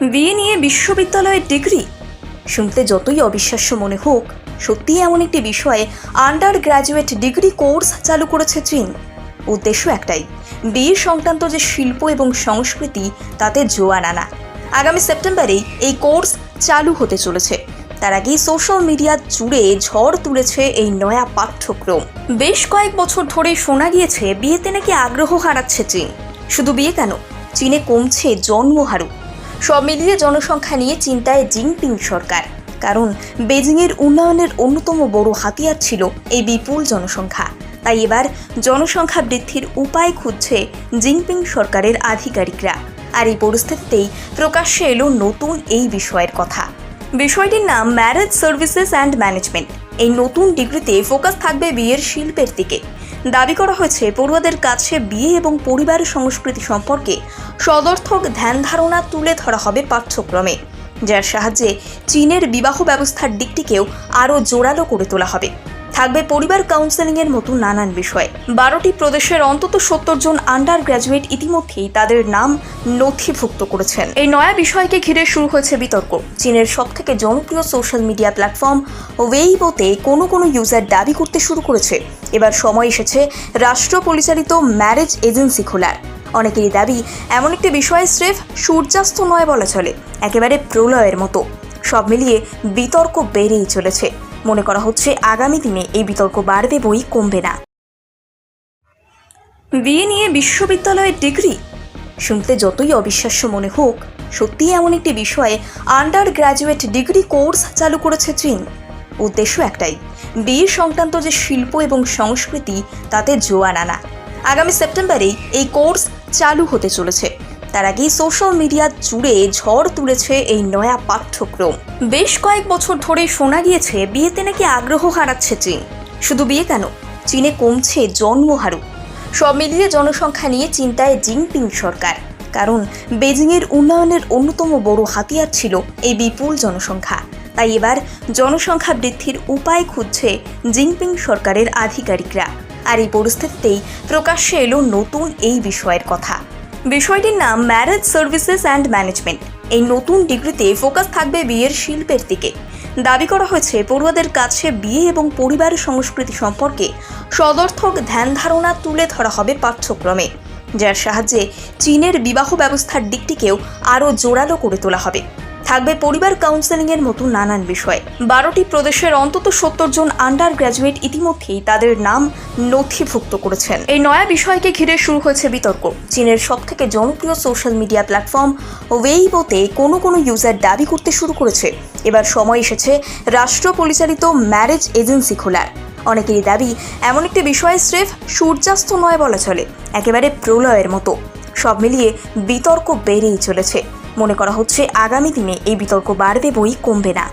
বিয়ে নিয়ে বিশ্ববিদ্যালয়ের ডিগ্রি। শুনতে যতই অবিশ্বাস্য মনে হোক, সত্যিই এমন একটি বিষয়ে আন্ডার গ্র্যাজুয়েট ডিগ্রি কোর্স চালু করেছে চীন। উদ্দেশ্য একটাই, বিয়ে সংক্রান্ত যে শিল্প এবং সংস্কৃতি, তাতে জোয়ান আনা। আগামী সেপ্টেম্বরেই এই কোর্স চালু হতে চলেছে। তার আগেই সোশ্যাল মিডিয়া জুড়ে ঝড় তুলেছে এই নয়া পাঠ্যক্রম। বেশ কয়েক বছর ধরে শোনা গিয়েছে, বিয়েতে নাকি আগ্রহ হারাচ্ছে চীন। শুধু বিয়ে কেন? চীনে কমছে জন্মহারু। সব মিলিয়ে জনসংখ্যা নিয়ে চিন্তায় জিনপিং সরকার। কারণ বেজিংয়ের উন্নয়নের অন্যতম বড় হাতিয়ার ছিল এই বিপুল জনসংখ্যা। তাই এবার জনসংখ্যা বৃদ্ধির উপায় খুঁজছে জিনপিং সরকারের আধিকারিকরা। আর এই পরিস্থিতিতেই প্রকাশ্যে এলো নতুন এই বিষয়ের কথা। বিষয়টির নাম ম্যারেজ সার্ভিসেস অ্যান্ড ম্যানেজমেন্ট এই নতুন ডিগ্রিতে ফোকাস থাকবে বিয়ের শিল্পের দিকে। দাবি করা হয়েছে, পড়ুয়াদের কাছে বিয়ে এবং পরিবারের সংস্কৃতি সম্পর্কে সদর্থক ধ্যান ধারণা তুলে ধরা হবে পাঠ্যক্রমে। যার সাহায্যে চীনের বিবাহ ব্যবস্থার দিকটিকেও আরও জোরালো করে তোলা হবে। থাকবে পরিবার কাউন্সেলিং এর মতো নানান বিষয়। বারোটি প্রদেশের অন্তত সত্তর জন আন্ডার গ্র্যাজুয়েট ইতিমধ্যেই তাদের নাম নথিভুক্ত করেছেন। এই নয়া বিষয়কে ঘিরে শুরু হয়েছে বিতর্ক। চীনের সব থেকে জনপ্রিয় সোশ্যাল মিডিয়া প্ল্যাটফর্ম ওয়েইবোতে কোনো কোনো ইউজার দাবি করতে শুরু করেছে। এবার সময় এসেছে রাষ্ট্র পরিচালিত ম্যারেজ এজেন্সি খোলার। অনেকেরই দাবি, এমন একটি বিষয় স্রেফ সূর্যাস্ত নয় বলা চলে, একেবারে প্রলয়ের মতো। সব মিলিয়ে বিতর্ক বেড়েই চলেছে। মনে করা হচ্ছে আগামী দিনে এই বিতর্ক বাড়বে বই কমবে না। বিয়ে নিয়ে বিশ্ববিদ্যালয়ের ডিগ্রি? শুনতে যতই অবিশ্বাস্য মনে হোক, সত্যিই এমন একটি বিষয়ে আন্ডার গ্র্যাজুয়েট ডিগ্রি কোর্স চালু করেছে চীন। উদ্দেশ্য একটাই, বিয়ে সংক্রান্ত যে শিল্প এবং সংস্কৃতি, তাতে জোয়ান আনা। আগামী সেপ্টেম্বরেই এই কোর্স চালু হতে চলেছে। তার আগেই সোশ্যাল মিডিয়া জুড়ে ঝড় তুলেছে এই নয়া পাঠ্যক্রম। বেশ কয়েক বছর ধরে শোনা গিয়েছে, বিয়েতে নাকি আগ্রহ হারাচ্ছে চীন। শুধু বিয়ে কেন? চীনে কমছে জন্মহারু। সব মিলিয়ে জনসংখ্যা নিয়ে চিন্তায় জিনপিং সরকার। কারণ বেজিংয়ের উন্নয়নের অন্যতম বড় হাতিয়ার ছিল এই বিপুল জনসংখ্যা। তাই এবার জনসংখ্যা বৃদ্ধির উপায় খুঁজছে জিনপিং সরকারের আধিকারিকরা। আর এই পরিস্থিতিতেই প্রকাশ্যে এলো নতুন এই বিষয়ের কথা। বিষয়টির নাম ম্যারেজ সার্ভিসেস অ্যান্ড ম্যানেজমেন্ট এই নতুন ডিগ্রিতে ফোকাস থাকবে বিয়ের শিল্পের দিকে। দাবি করা হয়েছে, পড়ুয়াদের কাছে বিয়ে এবং পরিবারের সংস্কৃতি সম্পর্কে সদর্থক ধ্যান ধারণা তুলে ধরা হবে পাঠ্যক্রমে, যার সাহায্যে চীনের বিবাহ ব্যবস্থার দিকটিকেও আরও জোরালো করে তোলা হবে। থাকবে পরিবার কাউন্সেলিং এর মতো নানান বিষয়। বারোটি প্রদেশের অন্তত সত্তর জন আন্ডার গ্র্যাজুয়েট ইতিমধ্যেই তাদের নাম নথিভুক্ত করেছেন। এই নয়া বিষয়কে ঘিরে শুরু হয়েছে বিতর্ক। চীনের সব থেকে জনপ্রিয় সোশ্যাল মিডিয়া প্ল্যাটফর্ম ওয়েইবোতে কোনো কোনো ইউজার দাবি করতে শুরু করেছে। এবার সময় এসেছে রাষ্ট্র পরিচালিত ম্যারেজ এজেন্সি খোলার। অনেকেরই দাবি, এমন একটি বিষয় স্রেফ সূর্যাস্ত নয় বলা চলে, একেবারে প্রলয়ের মতো। সব মিলিয়ে বিতর্ক বেড়েই চলেছে। মনে করা হচ্ছে আগামী দিনে এই বিতর্ক বাড়বে বই কমবে না।